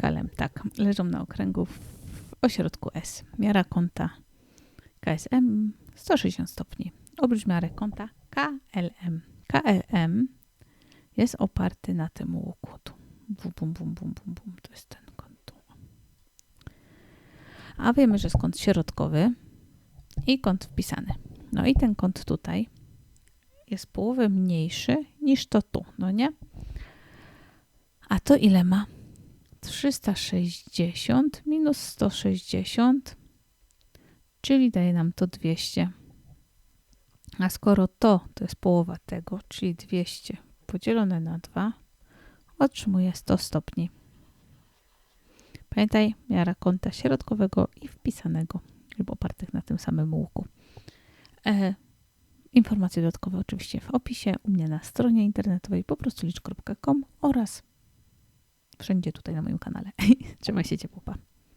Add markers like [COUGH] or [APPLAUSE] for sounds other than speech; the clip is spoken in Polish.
KLM, tak. Leżą na okręgu w ośrodku S. Miara kąta KSM 160 stopni. Obróć miarę kąta KLM. KLM jest oparty na tym łuku. Tu. Bum, bum, bum, bum, bum, bum. To jest ten kąt tu. A wiemy, że jest kąt środkowy i kąt wpisany. No i ten kąt tutaj jest połowę mniejszy niż to tu, no nie? A to ile ma? 360 minus 160, czyli daje nam to 200. A skoro to, to jest połowa tego, czyli 200 podzielone na 2, otrzymuje 100 stopni. Pamiętaj, miara kąta środkowego i wpisanego, lub opartych na tym samym łuku. E, informacje dodatkowe oczywiście w opisie, u mnie na stronie internetowej po prostu oraz wszędzie tutaj na moim kanale. [LAUGHS] Trzymaj się ciepło, pa.